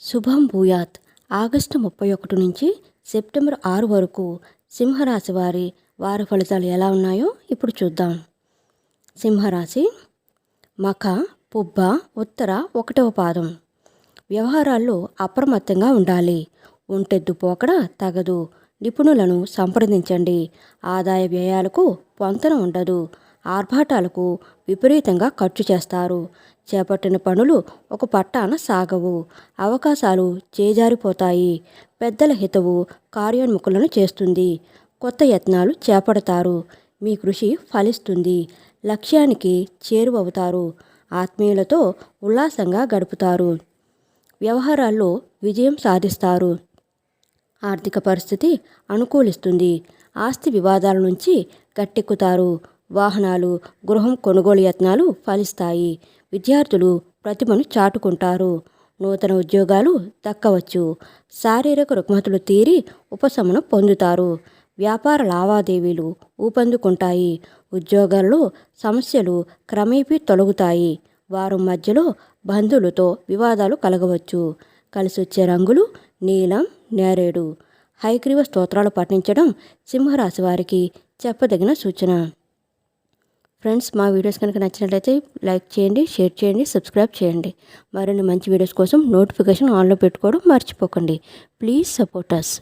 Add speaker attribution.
Speaker 1: శుభం భూయాత్. ఆగస్టు ముప్పై ఒకటి నుంచి సెప్టెంబర్ ఆరు వరకు సింహరాశి వారి వార ఫలితాలు ఎలా ఉన్నాయో ఇప్పుడు చూద్దాం. సింహరాశి మఖ పుబ్బ ఉత్తర ఒకటవ పాదం. వ్యవహారాల్లో అప్రమత్తంగా ఉండాలి. ఒంటెద్దు పోకడ తగదు. నిపుణులను సంప్రదించండి. ఆదాయ వ్యయాలకు పొంతన ఉండదు. ఆర్భాటాలకు విపరీతంగా ఖర్చు చేస్తారు. చేపట్టిన పనులు ఒక పట్టాన సాగవు. అవకాశాలు చేజారిపోతాయి. పెద్దల హితవు కార్యోన్ముఖులను చేస్తుంది. కొత్త యత్నాలు చేపడతారు. మీ కృషి ఫలిస్తుంది. లక్ష్యానికి చేరువవుతారు. ఆత్మీయులతో ఉల్లాసంగా గడుపుతారు. వ్యవహారాల్లో విజయం సాధిస్తారు. ఆర్థిక పరిస్థితి అనుకూలిస్తుంది. ఆస్తి వివాదాల నుంచి గట్టెక్కుతారు. వాహనాలు గృహం కొనుగోలు యత్నాలు ఫలిస్తాయి. విద్యార్థులు ప్రతిభను చాటుకుంటారు. నూతన ఉద్యోగాలు దక్కవచ్చు. శారీరక రుగ్మతులు తీరి ఉపశమనం పొందుతారు. వ్యాపార లావాదేవీలు ఊపందుకుంటాయి. ఉద్యోగాల్లో సమస్యలు క్రమేపీ తొలగుతాయి. వారు మధ్యలో బంధువులతో వివాదాలు కలగవచ్చు. కలిసి వచ్చే రంగులు నీలం నేరేడు. హైగ్రీవ స్తోత్రాలు పఠించడం సింహరాశి వారికి చెప్పదగిన సూచన. ఫ్రెండ్స్ మా వీడియోస్ కనుక నచ్చినట్లయితే లైక్ చేయండి షేర్ చేయండి సబ్స్క్రైబ్ చేయండి. మరిన్ని మంచి వీడియోస్ కోసం నోటిఫికేషన్ ఆన్లో పెట్టుకోవడం మర్చిపోకండి. Please support us